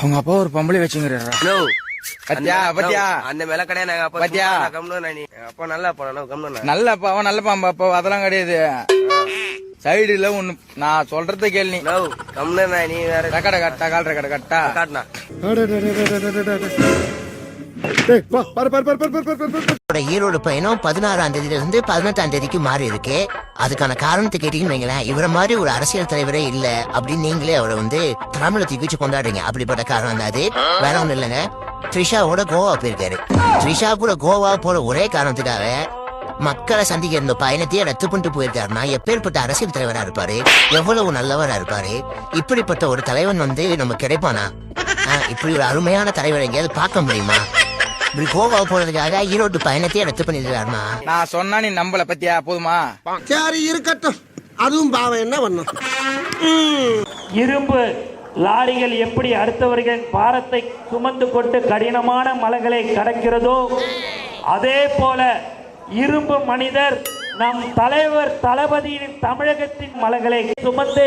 அவங்க அப்பா ஒரு பொம்பளை வச்சுங்கிறாரா? நோ பத்தியா பத்தியா? அந்த மேல கிடையாது நாங்க அப்பா பாத்தியா? கம்னு நீ அப்பா நல்லா அப்பா கம்னு நல்ல அப்பாவா நல்ல பாம்பா அப்பா அதெல்லாம் கிடையாது. சைடுல ஒண்ணு நான் சொல்றத கேள்வி நோ. கம்னு நீ வேற ரெக்கார்ட கட்டா கால் ரெக்கார்ட கட்டா. காட்டுனா. ஈரோடு பயணம் பதினாறாம் தேதியில இருந்து பதினெட்டாம் தேதிக்கு மாறி இருக்கு. அதுக்கான காரணத்தை கேட்டீங்கன்னு வைங்களேன் இவரை மாதிரி ஒரு அரசியல் தலைவரே இல்ல அப்படின்னு நீங்களே அவரை வந்து தமிழை தூக்கி கொண்டாடுறீங்க. அப்படிப்பட்ட காரணம் தான் அது. வேற ஒண்ணும் இல்லைங்க. த்ரிஷாவோட கோவா போயிருக்காரு. த்ரிஷா கூட கோவா போற ஒரே காரணத்துக்காக மக்களை சந்திக்க இருந்த பயணத்தையே ரத்து பண்ணிட்டு போயிருக்காருன்னா எப்பேற்பட்ட அரசியல் தலைவரா இருப்பாரு? எவ்வளவு நல்லவரா இருப்பாரு? இப்படிப்பட்ட ஒரு தலைவன் வந்து நம்ம கிடைப்பானா? இப்படி ஒரு அருமையான தலைவர் எங்கேயாவது பார்க்க முடியுமா? இப்படி கோவா போறதுக்காக ஈரோட்டு பயணத்தையே ரத்து பண்ணிருக்காருன்னா நான் சொன்னா நீ நம்பல பத்தியா? போதுமா? சரி இருக்கட்டும். அதுவும் பாவம். என்ன பண்ணும் இரும்பு லாரிகள் எப்படி அடுத்தவர்களின் பாரத்தை சுமந்து கொண்டு கடினமான மலைகளை கடக்கிறதோ அதே போல இரும்பு மனிதர் நம் தலைவர் தளபதியின் தமிழகத்தின் மலைகளை சுமந்து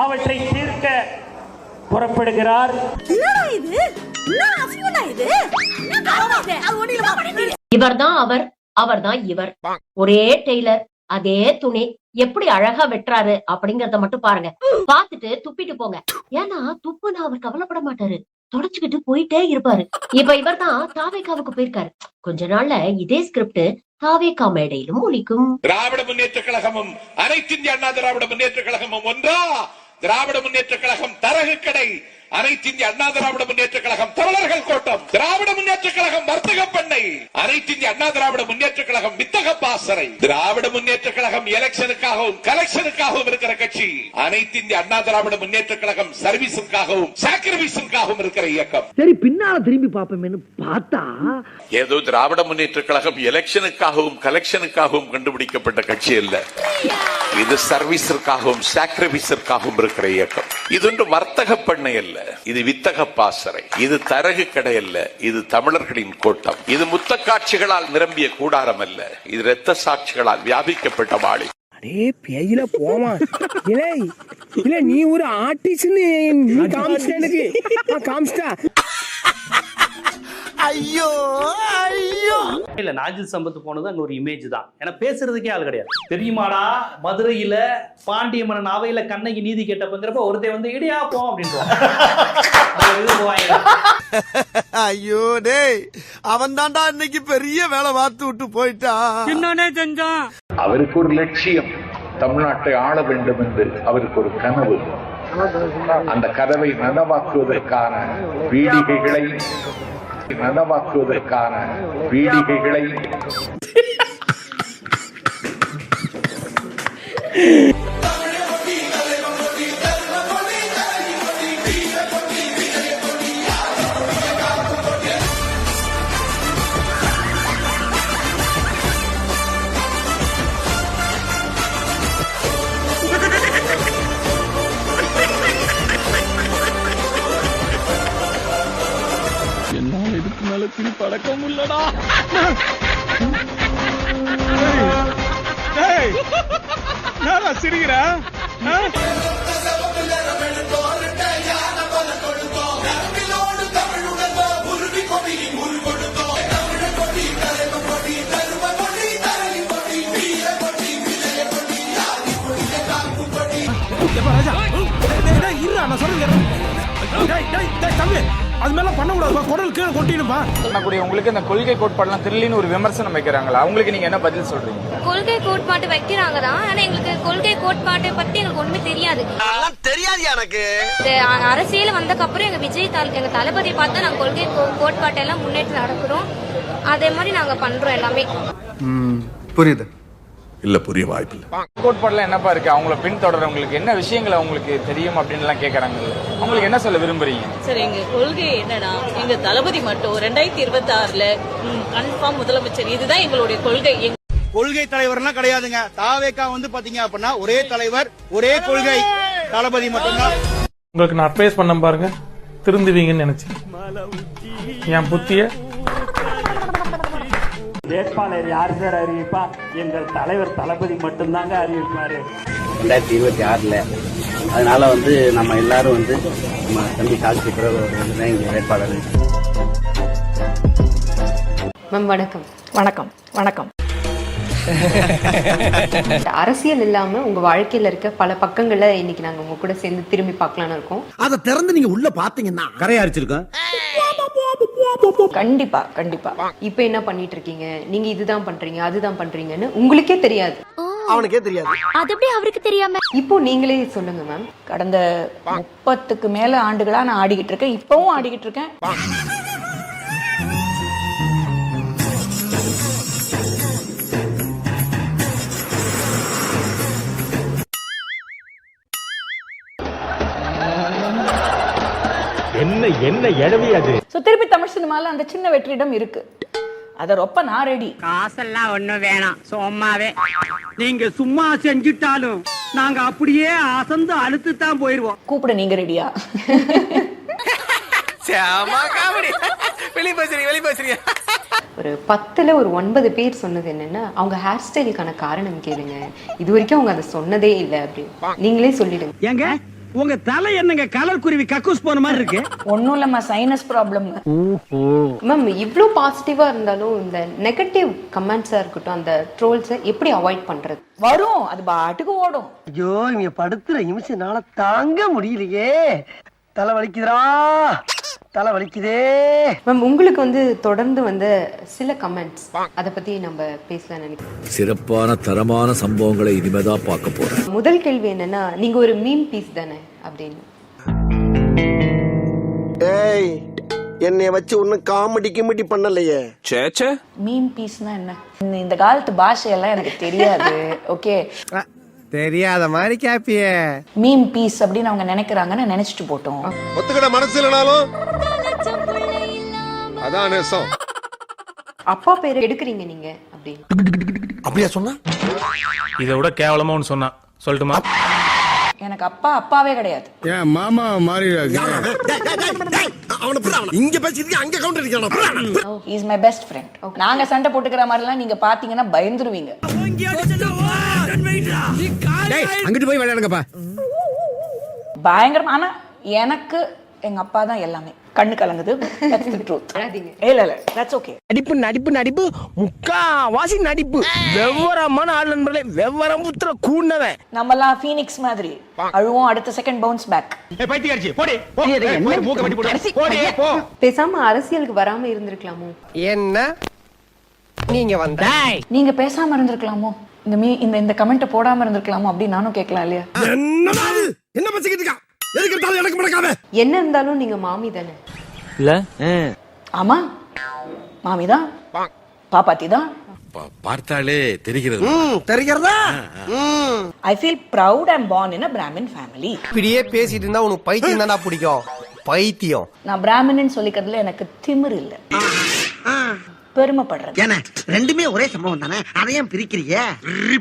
அவற்றை தீர்க்க புறப்படுகிறார். இவர்தான் அவர் அவர்தான் இவர். ஒரே டெய்லர் அதே துணி. எப்படி அழகா வெட்டுறாரு அப்படிங்கறத மட்டும் பாருங்க. பார்த்துட்டு துப்பிட்டு போங்க. ஏன்னா துப்புனா அவர் கவலைப்பட மாட்டாரு. தொடச்சுக்கிட்டு போயிட்டே இருப்பாரு. இப்ப இவர்தான் தாவேக்காவுக்கு போயிருக்காரு. கொஞ்ச நாள்ல இதே ஸ்கிரிப்ட் தாவேக்கா மேடையிலும் ஒலிக்கும். திராவிட முன்னேற்ற கழகமும் அனைத்து இந்திய அண்ணா திராவிட முன்னேற்ற கழகமும் ஒன்றா? திராவிட முன்னேற்ற கழகம் தரகு கடை. அனைத்து இந்திய அண்ணா திராவிட முன்னேற்ற கழகம் தமிழர்கள் கோட்டம் திராவிட முன்னேற்ற கழகம் வர்த்தக பண்ணை அனைத்து இந்திய அண்ணா திராவிட முன்னேற்ற கழகம் வித்தக பாசறை திராவிட முன்னேற்ற கழகம் எலெக்ஷனுக்காகவும் கலெக்ஷனுக்காகவும் இருக்கிற கட்சி அனைத்து இந்திய அண்ணா திராவிட முன்னேற்ற கழகம் சர்வீஸுக்காகவும் சாக்ரிஃபைஸுக்காகவும் இருக்கிற இயக்கம். சரி பின்னால திரும்பி பாப்போமேன்னு பார்த்தா ஏதோ திராவிட முன்னேற்ற கழகம் எலெக்ஷனுக்காகவும் கலெக்ஷனுக்காகவும் கண்டுபிடிக்கப்பட்ட கட்சி அல்ல. இது சர்வீஸிற்காகவும் சாக்ரிஃபைஸிற்காகவும் இருக்கிற இயக்கம். இது ஒன்று வர்த்தக பண்ணை அல்ல. இது வித்தக பாசறை. இது தரகு கடை அல்ல இது தமிழர்களின் கோட்டம். இது முத்த காட்சிகளால் நிரம்பிய கூடாரம் அல்ல. இது இரத்த சாட்சிகளால் வியாபிக்கப்பட்ட வாழி அடே பேயில போமா. இல்ல இல்ல நீ ஒரு ஆர்டிஸ்ட்னு காமிச்சிட்டா. ஐயோ ஐயோ. இல்ல நாஜில் சம்பத் போனது அங்க ஒரு இமேஜ் தான். ஏன்னா பேசுறதுக்கே ஆள் கிடையாது. தெரியுமாடா மதுரையில பாண்டிய மன்னன் அவையில கண்ணகி நீதி கேட்டப்பங்கிறப்ப ஒருத்தன் வந்து இடியா போ அப்படின்றான் ஐயோ டேய் அவன் தான்டா இன்னைக்கு பெரிய வேலை பார்த்து விட்டு போயிட்டான் அவருக்கு ஒரு லட்சியம் தமிழ்நாட்டை ஆள வேண்டும் என்று அவருக்கு ஒரு கனவு. அந்த கனவை நனவாக்குவதற்கான பீடிகைகளை நனவாக்குவதற்கான பீடிகைகளை இதுக்கு மேல திருப்பி அடக்க முடியலடா நானா சிரிக்கிறேன் இருடா நான் சொல்றேன் டேய் தம்பி. அது மேல பண்ண கூடாது குரல் கீழே கொட்டிடுப்பா பண்ணக்கூடிய உங்களுக்கு இந்த கொள்கை கோட்பாடுலாம் தெரியலன்னு ஒரு விமர்சனம் வைக்கிறாங்களா? அவங்களுக்கு நீங்க என்ன பதில் சொல்றீங்க? கொள்கை கோட்பாட்டு வைக்கிறாங்க தான் ஆனா எங்களுக்கு கொள்கை கோட்பாட்டை பத்தி எங்களுக்கு ஒண்ணுமே தெரியாது. தெரியாது எனக்கு. அரசியல் வந்ததுக்கு அப்புறம் எங்க விஜய் தால் எங்க தளபதி பார்த்தா நாங்க கொள்கை கோ- கோட்பாட்டை எல்லாம் முன்னேற்றம் நடக்கிறோம். அதே மாதிரி நாங்க பண்றோம் எல்லாமே. புரியுது. இல்ல புரிய வாய்ப்பில்லை. கோட்பாடுலாம் என்னப்பா இருக்கு? அவங்கள பின்தொடரவங்களுக்கு என்ன விஷயங்கள் அவங்களுக்கு தெரியும் அப்படின்னு எல்லாம் கேக்குறாங்க அவங்களுக்கு என்ன சொல்ல விரும்புறீங்க? சார் எங்க கொள்கை என்னன்னா எங்க தளபதி மட்டும் ரெண்டாயிரத்தி இருபத்தி ஆறுல கன்ஃபார்ம் முதலமைச்சர். இதுதான் எங்களுடைய கொள்கை. கொள்கை தலைவர்லாம் கிடையாதுங்க. தாவேக்கா வந்து பாத்தீங்க அப்படின்னா ஒரே தலைவர் ஒரே கொள்கை. தளபதி மட்டும்தான். உங்களுக்கு நான் அட்வைஸ் பண்ண பாருங்க. திருந்துவீங்கன்னு நினைச்சேன். என் புத்திய. வேட்பாளர் யார் சார் அறிவிப்பா? எங்கள் தலைவர் தளபதி மட்டும்தாங்க அறிவிப்பாரு. ரெண்டாயிரத்தி இருபத்தி ஆறில். அதனால வந்து நம்ம எல்லாரும் வந்து நம்ம தம்பி பிரதமர் வந்து தான் இங்கே வேட்பாளர். மேம் வணக்கம். வணக்கம். வணக்கம். அரசியல் இல்லாம உங்க வாழ்க்கையில இருக்க பல பக்கங்களை இன்னைக்கு நாங்க உங்க கூட சேர்ந்து திரும்பி பார்க்கலாம்னு இருக்கோம். அதை திறந்து நீங்க உள்ள பாத்தீங்கன்னா கரையா அரிச்சிருக்கோம் கண்டிப்பா கண்டிப்பா. இப்போ என்ன பண்ணிட்டு இருக்கீங்க நீங்க இதுதான் பண்றீங்க அதுதான் பண்றீங்கன்னு உங்களுக்கே தெரியாது. அவனுக்கே தெரியாது. அது எப்படி அவருக்கு தெரியாம? இப்போ நீங்களே சொல்லுங்க மேம் கடந்த முப்பத்துக்கு மேல ஆண்டுகளா நான் ஆடிக்கிட்டு இருக்கேன் இப்பவும் ஆடிக்கிட்டு இருக்கேன். என்ன என்ன எழவி அது? ஸோ திருப்பி தமிழ் சினிமால அந்த சின்ன வெற்றிடம் இருக்கு. அதை ரொம்ப நான் ரெடி காசெல்லாம் ஒண்ணும் வேணாம். சும்மாவே. நீங்க சும்மா செஞ்சுட்டாலும் நாங்க அப்படியே அசந்து அழுத்து தான் போயிருவோம். கூப்பிட நீங்க ரெடியா ஒரு பத்துல ஒரு ஒன்பது பேர் சொன்னது என்னன்னா அவங்க ஹேர் ஸ்டைலுக்கான காரணம் கேளுங்க. இது வரைக்கும் அவங்க அதை சொன்னதே இல்லை அப்படின்னு. நீங்களே சொல்லிடுங்க. ஏங்க? உங்க தலை என்னங்க கலர் குருவி கக்கூஸ் போன மாதிரி இருக்கு? ஒன்றும் இல்லைம்மா சைனஸ் ப்ராப்ளம் மேம் இவ்வளோ பாசிட்டிவா இருந்தாலும் இந்த நெகட்டிவ் கமெண்ட்ஸா இருக்கட்டும் அந்த ட்ரோல்ஸை எப்படி அவாய்ட் பண்றது? வரும் அது பாட்டுக்கு ஓடும். ஐயோ இங்க படுத்துற நிமிஷம்னால தாங்க முடியலையே. தலை வலிக்குதுடா. தலை வலிக்குதே மேம் உங்களுக்கு வந்து தொடர்ந்து வந்த சில கமெண்ட்ஸ் அதை பத்தி நம்ம பேசலாம் நினைக்கிறேன் சிறப்பான தரமான சம்பவங்களை இனிமேதான் பார்க்க போறேன். முதல் கேள்வி என்னன்னா நீங்க ஒரு மீம் பீஸ் தானே அப்படின்னு. ஏய் என்னைய வச்சு ஒன்னும் காமெடி கிமெடி பண்ணலையே. சேச்சே மீம் பீஸ்னா என்ன? இந்த- இந்த காலத்து பாஷையெல்லாம் எனக்கு தெரியாது. ஓகே தெரியாத மாதிரி கேப்பியே. மீம் பீஸ் அப்படின்னு அவங்க நினைக்கிறாங்கன்னு நினைச்சிட்டு போட்டோம். ஒத்துக்கிட மனசு இல்லனாலும் அதான் நேசம். அப்பா பேரை எடுக்கிறீங்க நீங்க அப்படின்னு. அப்படியா சொன்னா? இதை விட கேவலமா ஒன்று சொன்னான் சொல்லட்டுமா? எனக்கு அப்பா அப்பாவே கிடையாது. ஏன் மாமா மாறி. இங்க பேசிட்டு அங்க counter is my best friend நாங்க சண்டை போட்டுக்கிற மாதிரிலாம் நீங்க பாத்தீங்கன்னா பயந்துருவீங்க. அங்கிட்டு போய் விளையாடுங்கப்பா. பயங்கரமா ஆனா எனக்கு எங்க அப்பா தான் எல்லாமே. கண்ணு கலங்குது. இல்ல இல்ல தட்ஸ் ஓகே நடிப்பு நடிப்பு நடிப்பு. முக்கா வாசி நடிப்பு வெவ்வரமான ஆள் நண்பர்களே வெவ்வரம் புத்திர கூண்டவன் நம்மலாம் ஃபீனிக்ஸ் மாதிரி. அழுவோம் அடுத்த செகண்ட் பவுன்ஸ் பேக் பைத்தியக்காரச்சி போடி மூக்க வெட்டி போடு. போடி போ. பேசாம அரசியலுக்கு வராம இருந்திருக்கலாமோ? என்ன? நீங்க வந்த நீங்க பேசாம இருந்திருக்கலாமோ? இந்த மீ இந்த இந்த கமெண்ட்டை போடாம இருந்திருக்கலாமோ அப்படின்னு நானும் கேட்கலாம் இல்லையா? என்ன பேசிக்கிட்டு இருக்கா? எதுக்கு எனக்கு முடக்காம என்ன இருந்தாலும் நீங்க மாமி தானே. இல்ல? ஆமா. மாமி தான். பாப்பாத்தி தான். பார்த்தாலே தெரிகிறது. தெரிகிறதா? I feel proud and born in a Brahmin family இப்படியே பேசிட்டு இருந்தா உனக்கு பைத்தியம் தானே பிடிக்கும். பைத்தியம். நான் பிராமின்னு சொல்லிக்கிறதுல எனக்கு திமிர் இல்ல. பெருமைப்படுறேன் ஏன்னா ரெண்டுமே ஒரே சம்பவம் தானே? அதை ஏன் பிரிக்கிறீங்க? சரி,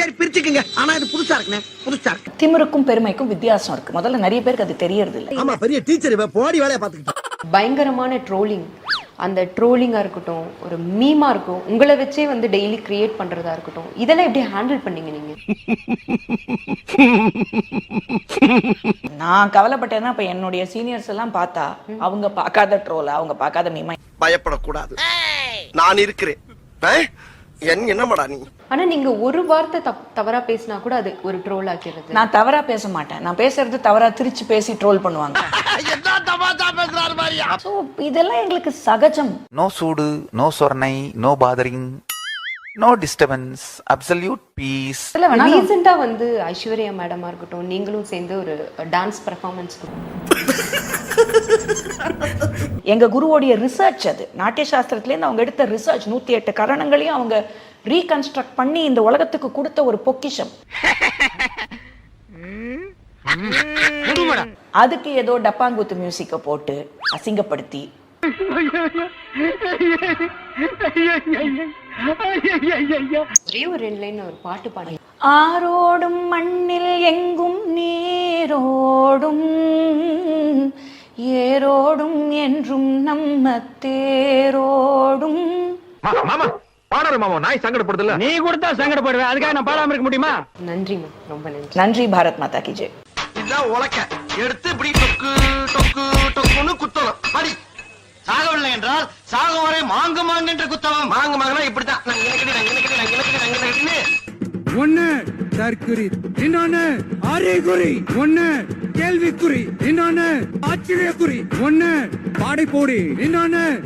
சரி பிரிச்சுக்குங்க. ஆனா இது புதுசா இருக்குண்ணே புதுசா இருக்கு. திமிருக்கும் பெருமைக்கும் வித்தியாசம் இருக்கு. முதல்ல நிறைய பேருக்கு அது தெரியறது இல்ல ஆமா பெரிய டீச்சர் இவ போடி வேலையை பாத்துக்கிட்டு பயங்கரமான ட்ரோலிங் அந்த ட்ரோலிங்கா இருக்கட்டும் ஒரு மீமா இருக்கும் உங்களை வச்சே வந்து டெய்லி கிரியேட் பண்றதா இருக்கட்டும் இதெல்லாம் எப்படி ஹேண்டில் பண்ணீங்க நீங்க? நான் கவலைப்பட்டேன்னா இப்ப என்னுடைய சீனியர்ஸ் எல்லாம் பார்த்தா அவங்க பார்க்காத ட்ரோல அவங்க பார்க்காத மீமா பயப்படக்கூடாது. நான் இருக்கிறேன். என்னமாடா நீ? ஆனா நீங்க ஒரு வார்த்தை தவறா பேசினா கூட அது ஒரு ட்ரோல் ஆக்கிறது. நான் தவறா பேச மாட்டேன். நான் பேசுறது தவறா திருச்சி பேசி ட்ரோல் பண்ணுவாங்க. ஸோ இதெல்லாம் எங்களுக்கு சகஜம். நோ சூடு no சொர்ணை no bothering no disturbance absolute peace இல்ல வேணா ரீசெண்டா வந்து ஐஸ்வர்யா மேடமா இருக்கட்டும் நீங்களும் சேர்ந்து ஒரு டான்ஸ் பெர்ஃபார்மன்ஸ் எங்க குருவோடைய ரிசர்ச் அது. நாட்டிய சாஸ்திரத்துலேருந்து அவங்க எடுத்த ரிசர்ச் நூத்தி எட்டு கரணங்களையும் அவங்க ரீகன்ஸ்ட்ரக்ட் பண்ணி இந்த உலகத்துக்கு கொடுத்த ஒரு பொக்கிஷம். அதுக்கு ஏதோ டப்பாங்குத்து மியூசிக்கை போட்டு அசிங்கப்படுத்தி. ஒரே ஒரு ரெண்டு லைன் ஒரு பாட்டு பாடி. ஆரோடும் மண்ணில் எங்கும் நீரோடும் ஏரோடும் என்றும் நம்ம தேரோடும் மாமா பாடாரு மாமா நாய் சங்கடப்படுதுல நீ கொடுத்தா சங்கடப்படுவேன். அதுக்காக நான் பாடாம இருக்க முடியுமா? நன்றிம்மா ரொம்ப நன்றி. நன்றி பாரத் மாதா கி ஜெய். இதான் உழைக்க எடுத்து இப்படி டொக்கு டொக்கு டொக்குன்னு குத்தணும். அடி. சாகவில்லை என்றால் சாகம் வரை மாங்கு மாங்கு என்று குத்தவன் மாங்கு மாங்குனா இப்படித்தான். நான் இனக்கடி நான் இனக்கடி நான் இனக்கடி நான் இனக்கடின்னு ஒண்ணு தற்குறி. இன்னொன்னு அறிகுறி. ஒண்ணு கேள்விக்குறி. இன்னொன்னு ஆச்சரியக்குறி. ஒண்ணு பாடைப்போடி. இன்னொன்னு